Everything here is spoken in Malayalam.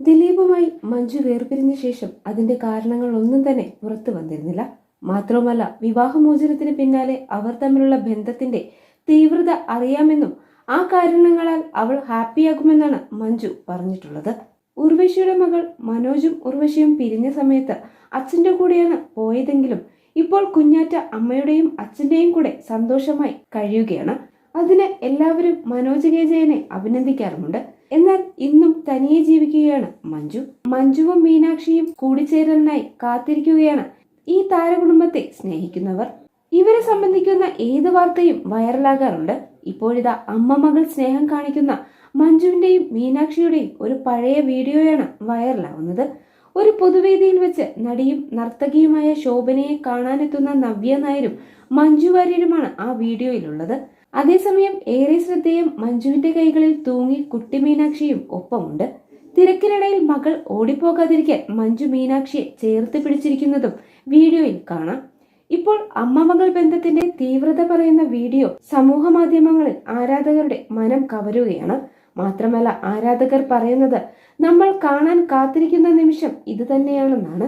ദിലീപുമായി മഞ്ജു വേർപിരിഞ്ഞ ശേഷം അതിന്റെ കാരണങ്ങൾ ഒന്നും തന്നെ പുറത്തു വന്നിരുന്നില്ല. മാത്രവുമല്ല വിവാഹമോചനത്തിന് പിന്നാലെ അവർ തമ്മിലുള്ള ബന്ധത്തിന്റെ തീവ്രത അറിയാമെന്നും ആ കാരണങ്ങളാൽ അവൾ ഹാപ്പിയാകുമെന്നാണ് മഞ്ജു പറഞ്ഞിട്ടുള്ളത്. ഉർവശിയുടെ മകൾ മനോജും ഉർവശിയും പിരിഞ്ഞ സമയത്ത് അച്ഛന്റെ കൂടെയാണ് പോയതെങ്കിലും ഇപ്പോൾ കുഞ്ഞാറ്റ അമ്മയുടെയും അച്ഛന്റെയും കൂടെ സന്തോഷമായി കഴിയുകയാണ്. അതിന് എല്ലാവരും മനോജ് കെ ജയനെ അഭിനന്ദിക്കാറുമുണ്ട്. എന്നാൽ ഇന്നും തനിയെ ജീവിക്കുകയാണ് മഞ്ജു. മഞ്ജുവും മീനാക്ഷിയും കൂടിച്ചേരലിനായി കാത്തിരിക്കുകയാണ് ഈ താരകുടുംബത്തെ സ്നേഹിക്കുന്നവർ. ഇവരെ സംബന്ധിക്കുന്ന ഏത് വാർത്തയും വൈറലാകാറുണ്ട്. ഇപ്പോഴിതാ അമ്മ മകൾ സ്നേഹം കാണിക്കുന്ന മഞ്ജുവിന്റെയും മീനാക്ഷിയുടെയും ഒരു പഴയ വീഡിയോയാണ് വൈറലാവുന്നത്. ഒരു പൊതുവേദിയിൽ വെച്ച് നടിയും നർത്തകിയുമായ ശോഭനയെ കാണാനെത്തുന്ന നവ്യ നായരും മഞ്ജു വാര്യരുമാണ് ആ വീഡിയോയിലുള്ളത്. അതേസമയം ഏറെ ശ്രദ്ധേയം മഞ്ജുവിന്റെ കൈകളിൽ തൂങ്ങി കുട്ടി മീനാക്ഷിയും ഒപ്പമുണ്ട്. തിരക്കിനിടയിൽ മകൾ ഓടിപ്പോകാതിരിക്കാൻ മഞ്ജു മീനാക്ഷിയെ ചേർത്ത് പിടിച്ചിരിക്കുന്നതും വീഡിയോയിൽ കാണാം. ഇപ്പോൾ അമ്മ മകൾ ബന്ധത്തിന്റെ തീവ്രത പറയുന്ന വീഡിയോ സമൂഹ മാധ്യമങ്ങളിൽ ആരാധകരുടെ മനം കവരുകയാണ്. മാത്രമല്ല ആരാധകർ പറയുന്നത് നമ്മൾ കാണാൻ കാത്തിരിക്കുന്ന നിമിഷം ഇത് തന്നെയാണെന്നാണ്